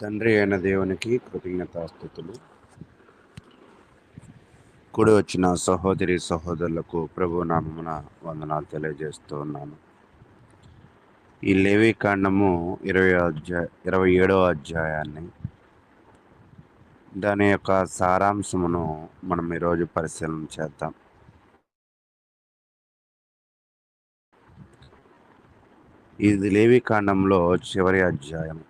తండ్రి అయిన దేవునికి కృతజ్ఞతాస్థుతులు కూడి వచ్చిన సహోదరి సహోదరులకు ప్రభు నామమున వందనాలు తెలియజేస్తూ ఉన్నాను. ఈ లేవి కాండము ఇరవై అధ్యాయ ఇరవై ఏడవ అధ్యాయాన్ని దాని యొక్క సారాంశమును మనం ఈరోజు పరిశీలన చేద్దాం. ఇది లేవి కాండంలో చివరి అధ్యాయం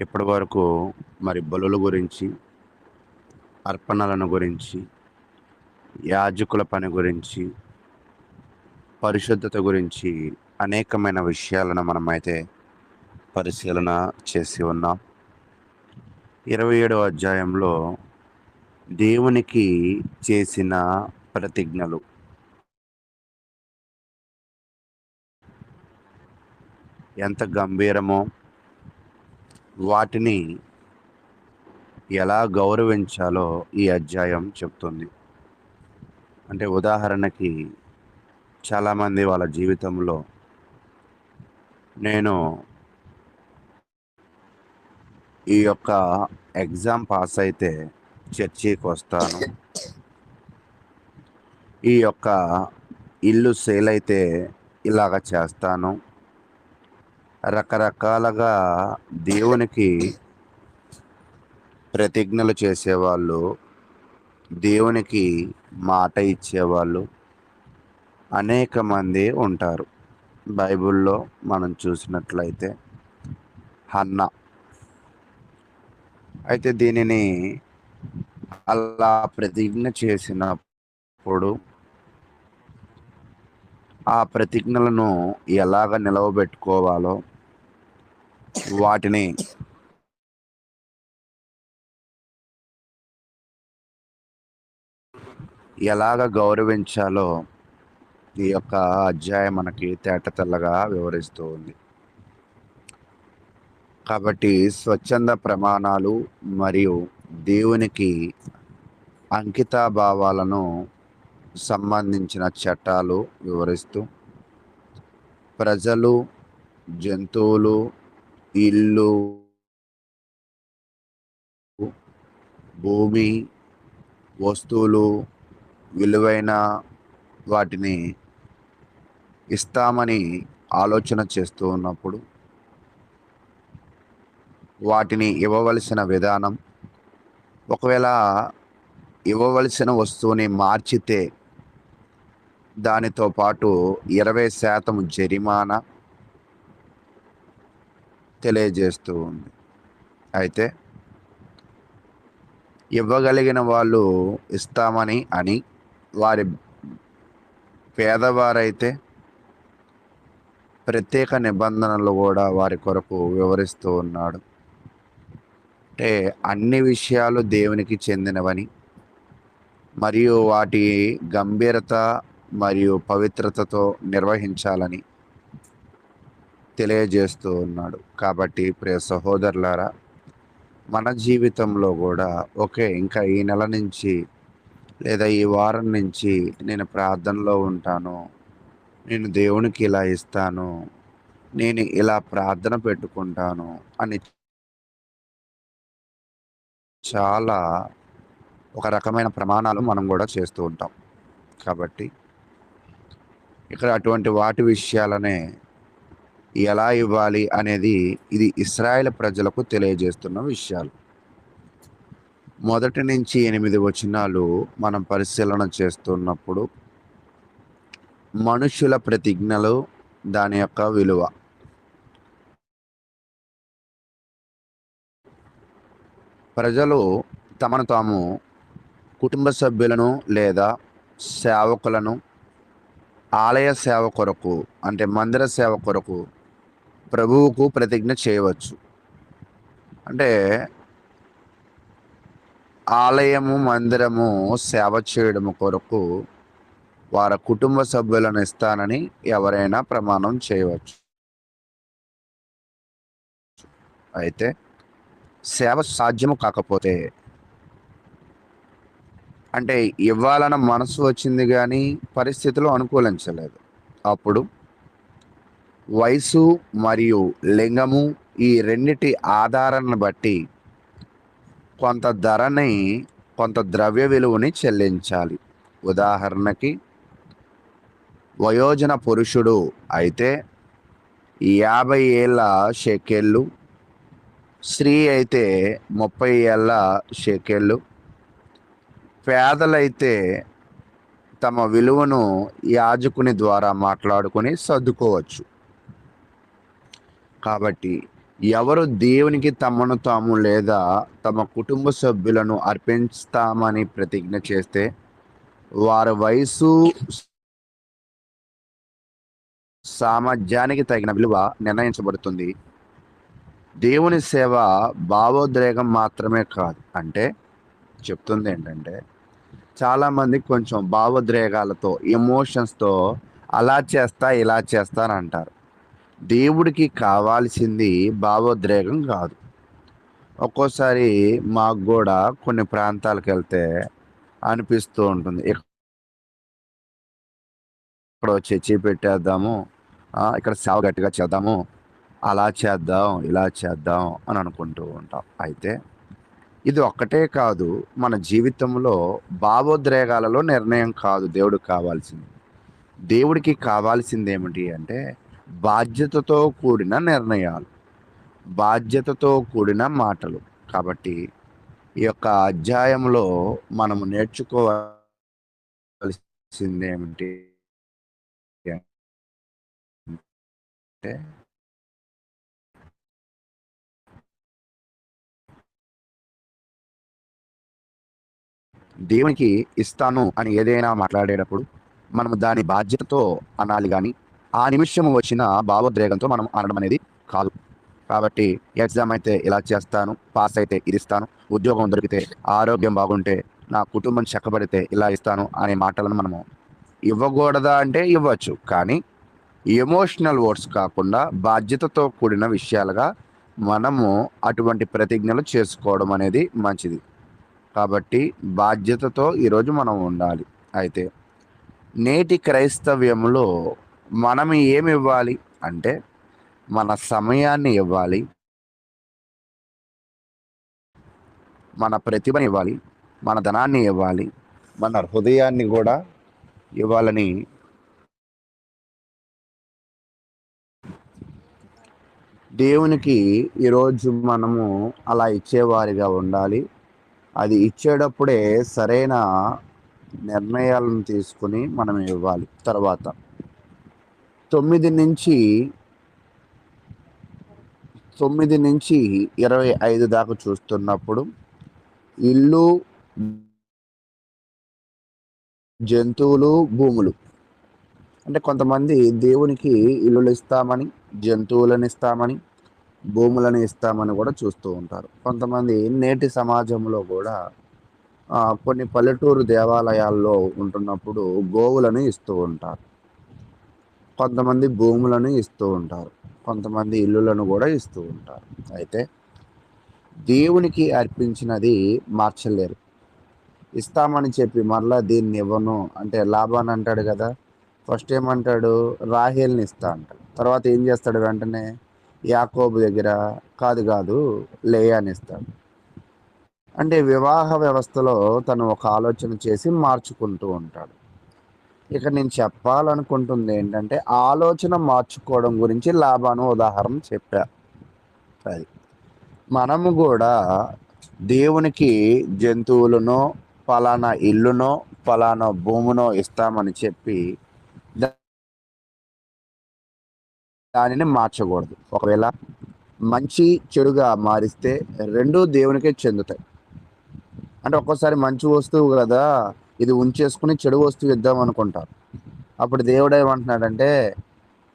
ఇప్పటి వరకు మరి బలుల గురించి అర్పణలను గురించి యాజకుల పని గురించి పరిశుద్ధత గురించి అనేకమైన విషయాలను మనమైతే పరిశీలన చేసి ఉన్నాం. ఇరవై ఏడవ అధ్యాయంలో దేవునికి చేసిన ప్రతిజ్ఞలు. ఎంత గంభీరమో వాటిని ఎలా గౌరవించాలో ఈ అధ్యాయం చెప్తుంది. అంటే ఉదాహరణకి చాలామంది వాళ్ళ జీవితంలో నేను ఈ యొక్క ఎగ్జామ్ పాస్ అయితే చర్చికి వస్తాను. ఈ యొక్క ఇల్లు సేల్ అయితే ఇలాగ చేస్తాను. రకరకాలుగా దేవునికి ప్రతిజ్ఞలు చేసేవాళ్ళు దేవునికి మాట ఇచ్చేవాళ్ళు అనేక మంది ఉంటారు. బైబిల్లో మనం చూసినట్లయితే హన్న. అయితే దీనిని అలా ప్రతిజ్ఞ చేసినప్పుడు ఆ ప్రతిజ్ఞలను ఎలాగ నిలవబెట్టుకోవాలో వాటిని ఎలాగ గౌరవించాలో ఈ యొక్క అధ్యాయం మనకి తేటతెల్లగా వివరిస్తూ ఉంది. కాబట్టి స్వచ్ఛంద ప్రమాణాలు మరియు దేవునికి అంకితాభావాలను సంబంధించిన చట్టాలు వివరిస్తూ ప్రజలు జంతువులు ఇల్లు భూమి వస్తువులు విలువైన వాటిని ఇస్తామని ఆలోచన చేస్తూ ఉన్నప్పుడు వాటిని ఇవ్వవలసిన విధానం ఒకవేళ ఇవ్వవలసిన వస్తువుని మార్చితే దానితో పాటు ఇరవై శాతం జరిమానా తెలియజేస్తూ ఉంది. అయితే ఇవ్వగలిగిన వాళ్ళు ఇస్తామని అని వారి పేదవారైతే ప్రత్యేక నిబంధనలు కూడా వారి కొరకు వివరిస్తూ ఉన్నాడు. అంటే అన్ని విషయాలు దేవునికి చెందినవని మరియు వాటి గంభీరత మరియు పవిత్రతతో నిర్వహించాలని తెలియజేస్తూ ఉన్నాడు. కాబట్టి ప్రియ సహోదరులారా మన జీవితంలో కూడా ఓకే ఇంకా ఈ నెల నుంచి లేదా ఈ వారం నుంచి నేను ప్రార్థనలో ఉంటాను. నేను దేవునికి ఇలా ఇస్తాను. నేను ఇలా ప్రార్థన పెట్టుకుంటాను అని చాలా ఒక రకమైన ప్రమాణాలు మనం కూడా చేస్తూ ఉంటాం. కాబట్టి ఇక్కడ అటువంటి వాటి విషయాలనే ఎలా ఇవ్వాలి అనేది ఇది ఇస్రాయేల్ ప్రజలకు తెలియజేస్తున్న విషయాలు. మొదటి నుంచి ఎనిమిది వచనాలు మనం పరిశీలన చేస్తున్నప్పుడు మనుషుల ప్రతిజ్ఞలు దాని యొక్క విలువ. ప్రజలు తమను తాము కుటుంబ సభ్యులను లేదా సేవకులను ఆలయ సేవ కొరకు అంటే మందిర సేవ కొరకు ప్రభువుకు ప్రతిజ్ఞ చేయవచ్చు. అంటే ఆలయము మందిరము సేవ చేయడము కొరకు వారి కుటుంబ సభ్యులను ఇస్తానని ఎవరైనా ప్రమాణం చేయవచ్చు. అయితే సేవ సాధ్యము కాకపోతే అంటే ఇవ్వాలన్న మనసు వచ్చింది కానీ పరిస్థితులు అనుకూలించలేదు. అప్పుడు వయసు మరియు లింగము ఈ రెండిటి ఆధారాన్ని బట్టి కొంత ధరని కొంత ద్రవ్య విలువని చెల్లించాలి. ఉదాహరణకి వయోజన పురుషుడు అయితే యాభై ఏళ్ళ షెకెళ్ళు స్త్రీ అయితే ముప్పై ఏళ్ళ షెకెళ్ళు పేదలైతే తమ విలువను యాజకుని ద్వారా మాట్లాడుకొని సర్దుకోవచ్చు. కాబట్టి ఎవరు దేవునికి తమను తాము లేదా తమ కుటుంబ సభ్యులను అర్పించుతామని ప్రతిజ్ఞ చేస్తే వారి వయసు సామర్థ్యానికి తగిన విలువ నిర్ణయించబడుతుంది. దేవుని సేవ భావోద్రేగం మాత్రమే కాదు. అంటే చెప్తుంది ఏంటంటే చాలామంది కొంచెం భావోద్రేగాలతో ఎమోషన్స్తో అలా చేస్తా ఇలా చేస్తానంటారు అంటారు. దేవుడికి కావాల్సింది భావోద్రేగం కాదు. ఒక్కోసారి మాకు కూడా కొన్ని ప్రాంతాలకు వెళ్తే అనిపిస్తూ ఉంటుంది. ఇక్కడ చర్చి పెట్టేద్దాము ఇక్కడ సేవ గట్టిగా చేద్దాము అలా చేద్దాం ఇలా చేద్దాం అని అనుకుంటూ ఉంటాం. అయితే ఇది ఒక్కటే కాదు మన జీవితంలో భావోద్రేగాలలో నిర్ణయం కాదు దేవుడికి కావాల్సింది. దేవుడికి కావాల్సింది ఏమిటి అంటే బాధ్యతతో కూడిన నిర్ణయాలు బాధ్యతతో కూడిన మాటలు. కాబట్టి ఈ యొక్క అధ్యాయంలో మనము నేర్చుకోవాల్సింది ఏమిటి అంటే దేవునికి ఇస్తాను అని ఏదైనా మాట్లాడేటప్పుడు మనం దాని బాధ్యతతో అనాలి కానీ ఆ నిమిషం వచ్చిన భావోద్రేగంతో మనం అనడం అనేది కాదు. కాబట్టి ఎగ్జామ్ అయితే ఇలా చేస్తాను పాస్ అయితే ఇది ఇస్తాను ఉద్యోగం దొరికితే ఆరోగ్యం బాగుంటే నా కుటుంబం చెక్కబడితే ఇలా ఇస్తాను అనే మాటలను మనము ఇవ్వకూడదా అంటే ఇవ్వచ్చు. కానీ ఎమోషనల్ వర్డ్స్ కాకుండా బాధ్యతతో కూడిన విషయాలుగా మనము అటువంటి ప్రతిజ్ఞలు చేసుకోవడం అనేది మంచిది. కాబట్టి బాధ్యతతో ఈరోజు మనం ఉండాలి. అయితే నేటి క్రైస్తవ్యంలో మనం ఏమి ఇవ్వాలి అంటే మన సమయాన్ని ఇవ్వాలి. మన ప్రతిభని ఇవ్వాలి. మన ధనాన్ని ఇవ్వాలి. మన హృదయాన్ని కూడా ఇవ్వాలని దేవునికి ఈరోజు మనము అలా ఇచ్చేవారిగా ఉండాలి. అది ఇచ్చేటప్పుడే సరైన నిర్ణయాలను తీసుకుని మనం ఇవ్వాలి. తర్వాత తొమ్మిది నుంచి తొమ్మిది నుంచి ఇరవై ఐదు దాకా చూస్తున్నప్పుడు ఇల్లు జంతువులు భూములు. అంటే కొంతమంది దేవునికి ఇల్లులు ఇస్తామని జంతువులను ఇస్తామని భూములను ఇస్తామని కూడా చూస్తూ ఉంటారు. కొంతమంది నేటి సమాజంలో కూడా కొన్ని పల్లెటూరు దేవాలయాల్లో ఉంటున్నప్పుడు గోవులను ఇస్తూ ఉంటారు. కొంతమంది భూములను ఇస్తూ ఉంటారు. కొంతమంది ఇల్లులను కూడా ఇస్తూ ఉంటారు. అయితే దేవునికి అర్పించినది మార్చలేరు. ఇస్తామని చెప్పి మరలా దీన్ని ఇవ్వను అంటే లాభాన్ని అంటాడు కదా. ఫస్ట్ ఏమంటాడు? రాహేల్ని ఇస్తా అంటాడు. తర్వాత ఏం చేస్తాడు వెంటనే? యాకోబు దగ్గర కాదు కాదు లేయాని ఇస్తాడు. అంటే వివాహ వ్యవస్థలో తను ఒక ఆలోచన చేసి మార్చుకుంటూ ఉంటాడు. ఇక నేను చెప్పాలనుకుంటుంది ఏంటంటే ఆలోచన మార్చుకోవడం గురించి లాభాను ఉదాహరణ చెప్పా. అది. మనము కూడా దేవునికి జంతువులను ఫలానా ఇల్లునో ఫలానా భూమునో ఇస్తామని చెప్పి దానిని మార్చకూడదు. ఒకవేళ మంచి చెడుగా మారిస్తే రెండూ దేవునికే చెందుతాయి. అంటే ఒక్కోసారి మంచి వస్తువు కదా ఇది ఉంచేసుకుని చెడు వస్తువు ఇద్దాం అనుకుంటారు. అప్పుడు దేవుడు ఏమంటున్నాడంటే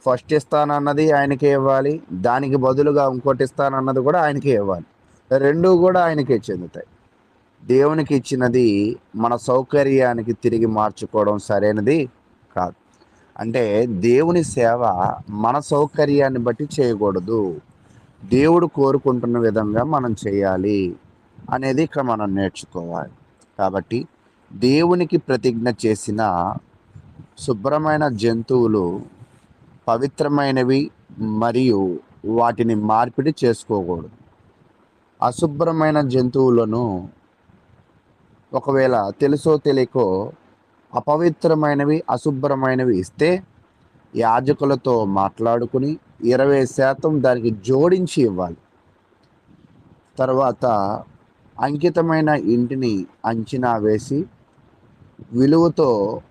ఫస్ట్ ఇస్తానన్నది ఆయనకే ఇవ్వాలి దానికి బదులుగా ఇంకోటి ఇస్తానన్నది కూడా ఆయనకే ఇవ్వాలి. రెండు కూడా ఆయనకే చెందుతాయి. దేవునికి ఇచ్చినది మన సౌకర్యానికి తిరిగి మార్చుకోవడం సరైనది కాదు. అంటే దేవుని సేవ మన సౌకర్యాన్ని బట్టి చేయకూడదు. దేవుడు కోరుకుంటున్న విధంగా మనం చేయాలి అనేది ఇక్కడ మనం నేర్చుకోవాలి. కాబట్టి దేవునికి ప్రతిజ్ఞ చేసిన శుభ్రమైన జంతువులు పవిత్రమైనవి మరియు వాటిని మార్పిడి చేసుకోకూడదు. అశుభ్రమైన జంతువులను ఒకవేళ తెలుసో తెలియకో అపవిత్రమైనవి అశుభ్రమైనవి ఇస్తే యాజకులతో మాట్లాడుకుని ఇరవై శాతం దానికి జోడించి ఇవ్వాలి. తర్వాత అంకితమైన ఇంటిని అంచనా వేసి విలువతో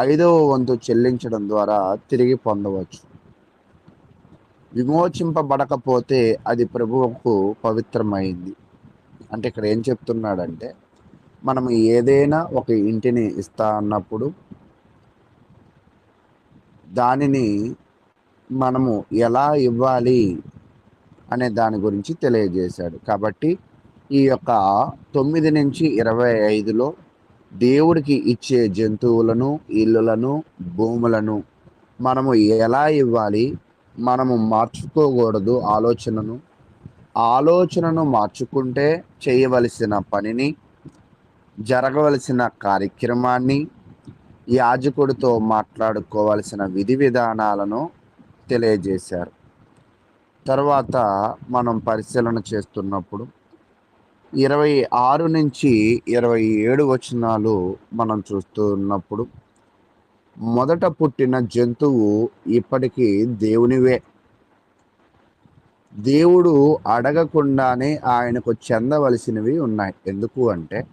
ఐదవ వంతు చెల్లించడం ద్వారా తిరిగి పొందవచ్చు. విమోచింపబడకపోతే అది ప్రభువుకు పవిత్రమైంది. అంటే ఇక్కడ ఏం చెప్తున్నాడంటే మనం ఏదైనా ఒక ఇంటిని ఇస్తా అన్నప్పుడు దానిని మనము ఎలా ఇవ్వాలి అనే దాని గురించి తెలియజేశాడు. కాబట్టి ఈ యొక్క తొమ్మిది నుంచి ఇరవై ఐదులో దేవుడికి ఇచ్చే జంతువులను ఇల్లులను భూములను మనము ఎలా ఇవ్వాలి? మనము మార్చుకోకూడదు ఆలోచనను. ఆలోచనను మార్చుకుంటే చేయవలసిన పనిని జరగవలసిన కార్యక్రమాన్ని యాజకుడితో మాట్లాడుకోవాల్సిన విధి విధానాలను తెలియజేశారు. తర్వాత మనం పరిశీలన చేస్తున్నప్పుడు ఇరవై ఆరు నుంచి ఇరవై ఏడు వచనాలు మనం చూస్తున్నప్పుడు మొదట పుట్టిన జంతువు ఇప్పటికీ దేవునివే. దేవుడు అడగకుండానే ఆయనకు చెందవలసినవి ఉన్నాయి. ఎందుకు అంటే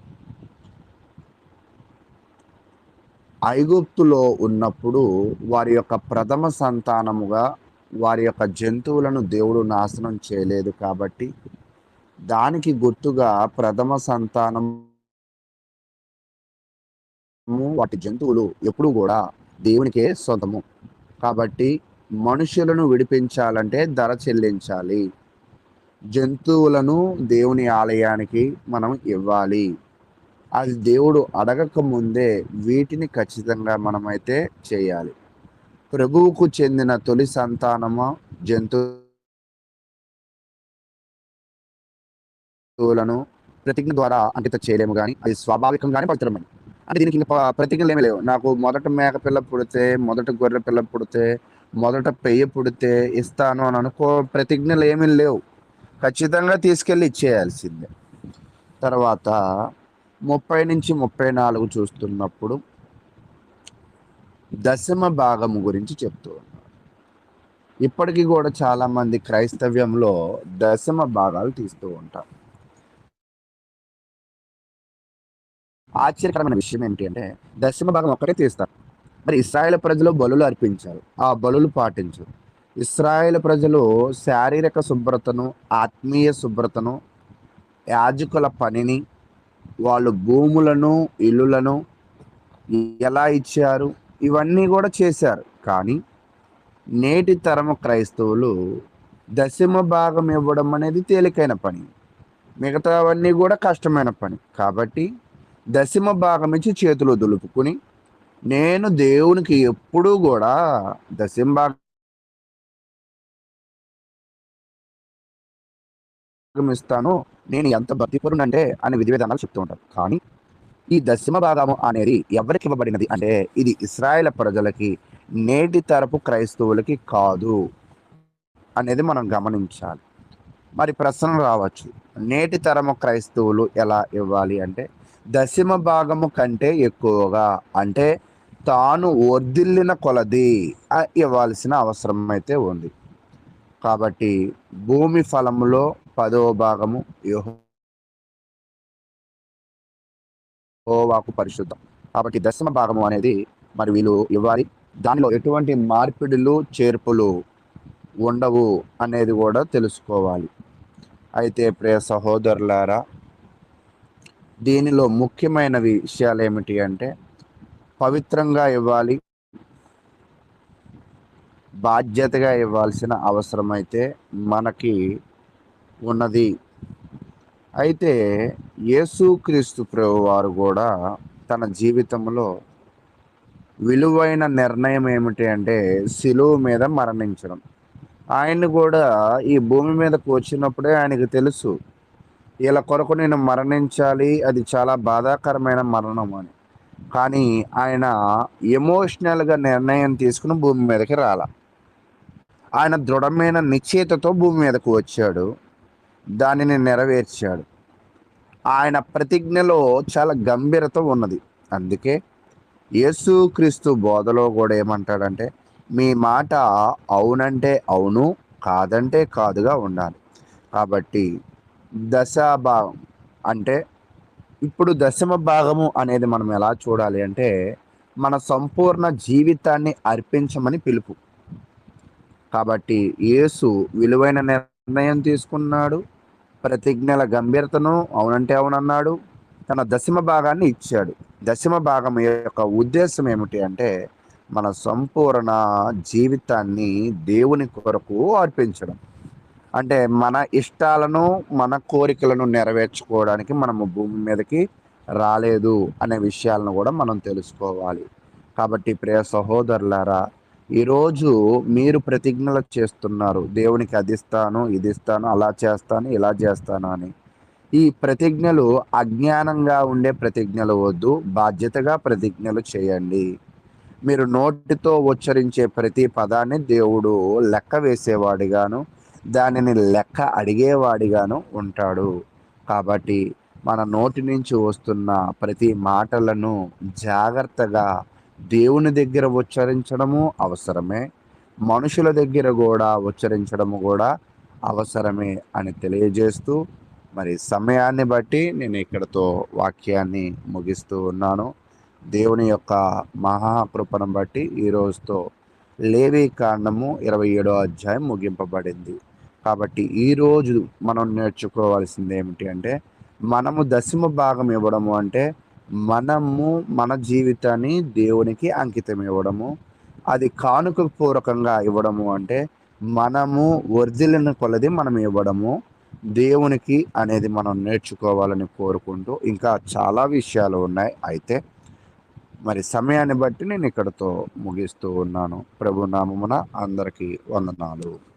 ఐగుప్తులో ఉన్నప్పుడు వారి యొక్క ప్రథమ సంతానముగా వారి యొక్క జంతువులను దేవుడు నాశనం చేయలేదు కాబట్టి దానికి గుర్తుగా ప్రథమ సంతానం వాటి జంతువులు ఎప్పుడు కూడా దేవునికే సొంతము. కాబట్టి మనుషులను విడిపించాలంటే ధర చెల్లించాలి. జంతువులను దేవుని ఆలయానికి మనం ఇవ్వాలి. అది దేవుడు అడగక ముందే వీటిని ఖచ్చితంగా మనమైతే చేయాలి. ప్రభువుకు చెందిన తొలి సంతానము జంతువు వస్తువులను ప్రతిజ్ఞ ద్వారా అంకిత చేయలేము కానీ అది స్వాభావికంగానే పవిత్రమైనది అంటే దీనికి ఇంకా ప్రతిజ్ఞలు ఏమీ లేవు. నాకు మొదట మేక పిల్ల పుడితే మొదట గొర్రె పిల్ల పుడితే మొదట పెయ్య పుడితే ఇస్తాను అని అనుకో ప్రతిజ్ఞలు ఏమీ లేవు. ఖచ్చితంగా తీసుకెళ్ళి ఇచ్చేయాల్సిందే. తర్వాత ముప్పై నుంచి ముప్పై నాలుగు చూస్తున్నప్పుడు దశమ భాగము గురించి చెప్తూ ఉన్నారు ఇప్పటికీ కూడా చాలామంది క్రైస్తవ్యంలో దశమ భాగాలు తీస్తూ ఉంటారు. ఆశ్చర్యకరమైన విషయం ఏంటి అంటే దశమ భాగం ఒక్కటే తీస్తారు. మరి ఇస్రాయేల్ ప్రజలు బలులు అర్పించారు ఆ బలులు పాటించారు. ఇస్రాయేల్ ప్రజలు శారీరక శుభ్రతను ఆత్మీయ శుభ్రతను యాజకుల పనిని వాళ్ళు భూములను ఇల్లులను ఎలా ఇచ్చారు ఇవన్నీ కూడా చేశారు. కానీ నేటి తరము క్రైస్తవులు దశమ భాగం ఇవ్వడం అనేది తేలికైన పని. మిగతావన్నీ కూడా కష్టమైన పని. కాబట్టి దశమ భాగం ఇచ్చి చేతులు దులుపుకుని నేను దేవునికి ఎప్పుడూ కూడా దశమ భాగం ఇస్తాను. నేను ఎంత భక్తిపరునంటే అని విధి విధానాలు చెప్తూ ఉంటాను కానీ ఈ దశమ భాగము అనేది ఎవరికి ఇవ్వబడినది? అంటే ఇది ఇస్రాయేల్ ప్రజలకి నేటి తరపు క్రైస్తవులకి కాదు అనేది మనం గమనించాలి. మరి ప్రశ్న రావచ్చు. నేటి తరము క్రైస్తవులు ఎలా ఇవ్వాలి అంటే దశమ భాగము కంటే ఎక్కువగా. అంటే తాను వర్ధిల్లిన కొలది ఇవ్వాల్సిన అవసరం అయితే ఉంది. కాబట్టి భూమి ఫలములో పదవ భాగము యోహోవాకు పరిశుద్ధం. కాబట్టి దశమ భాగము అనేది మరి వీళ్ళు ఇవ్వాలి. దానిలో ఎటువంటి మార్పిడులు చేర్పులు ఉండవు అనేది కూడా తెలుసుకోవాలి. అయితే ప్రియ సహోదరులారా దీనిలో ముఖ్యమైన విషయాలు ఏమిటి అంటే పవిత్రంగా ఇవ్వాలి బాధ్యతగా ఇవ్వాల్సిన అవసరం అయితే మనకి ఉన్నది. అయితే యేసుక్రీస్తు ప్రభు వారు కూడా తన జీవితంలో విలువైన నిర్ణయం ఏమిటి అంటే శిలువు మీద మరణించడం. ఆయన కూడా ఈ భూమి మీదకు వచ్చినప్పుడే ఆయనకు తెలుసు వీళ్ళ కొరకు నేను మరణించాలి. అది చాలా బాధాకరమైన మరణం అని. కానీ ఆయన ఎమోషనల్గా నిర్ణయం తీసుకుని భూమి మీదకి రాల. ఆయన దృఢమైన నిశ్చేతతో భూమి మీదకు వచ్చాడు. దానిని నెరవేర్చాడు. ఆయన ప్రతిజ్ఞలో చాలా గంభీరత ఉన్నది. అందుకే యేసుక్రీస్తు బోధలో కూడా ఏమంటాడంటే మీ మాట అవునంటే అవును కాదంటే కాదుగా ఉండాలి. కాబట్టి దశాభాగం. అంటే ఇప్పుడు దశమ భాగము అనేది మనం ఎలా చూడాలి అంటే మన సంపూర్ణ జీవితాన్ని అర్పించమని పిలుపు. కాబట్టి యేసు విలువైన నిర్ణయం తీసుకున్నాడు ప్రతిజ్ఞల గంభీరతను అవునంటే అవునన్నాడు తన దశమ భాగాన్ని ఇచ్చాడు. దశమ భాగం యొక్క ఉద్దేశం ఏమిటి అంటే మన సంపూర్ణ జీవితాన్ని దేవుని కొరకు అర్పించడం. అంటే మన ఇష్టాలను మన కోరికలను నెరవేర్చుకోవడానికి మనము భూమి మీదకి రాలేదు అనే విషయాలను కూడా మనం తెలుసుకోవాలి. కాబట్టి ప్రియ సహోదరులారా ఈరోజు మీరు ప్రతిజ్ఞలు చేస్తున్నారు దేవునికి అది ఇస్తాను ఇది ఇస్తాను అలా చేస్తాను ఇలా చేస్తాను అని. ఈ ప్రతిజ్ఞలు అజ్ఞానంగా ఉండే ప్రతిజ్ఞలు వద్దు బాధ్యతగా ప్రతిజ్ఞలు చేయండి. మీరు నోటితో ఉచ్చరించే ప్రతి పదాన్ని దేవుడు లెక్క వేసేవాడిగాను దానిని లెక్క అడిగేవాడిగాను ఉంటాడు. కాబట్టి మన నోటి నుంచి వస్తున్న ప్రతి మాటలను జాగ్రత్తగా దేవుని దగ్గర ఉచ్చరించడము అవసరమే. మనుషుల దగ్గర కూడా ఉచ్చరించడము కూడా అవసరమే అని తెలియజేస్తూ మరి సమయాన్ని బట్టి నేను ఇక్కడతో వాక్యాన్ని ముగిస్తూ ఉన్నాను. దేవుని యొక్క మహాకృపను బట్టి ఈ రోజుతో లేవి కాండము ఇరవై ఏడో అధ్యాయం ముగింపబడింది. కాబట్టి ఈరోజు మనం నేర్చుకోవాల్సింది ఏమిటి అంటే మనము దశమ భాగం ఇవ్వడము అంటే మనము మన జీవితాన్ని దేవునికి అంకితం ఇవ్వడము. అది కానుక పూర్వకంగా ఇవ్వడము అంటే మనము వర్ధిలిన కొలది మనం ఇవ్వడము. దేవునికి అనేది మనం నేర్చుకోవాలని కోరుకుంటూ ఇంకా చాలా విషయాలు ఉన్నాయి. అయితే మరి సమయాన్ని బట్టి నేను ఇక్కడతో ముగిస్తూ ఉన్నాను. ప్రభు నామమున అందరికీ వందనాలు.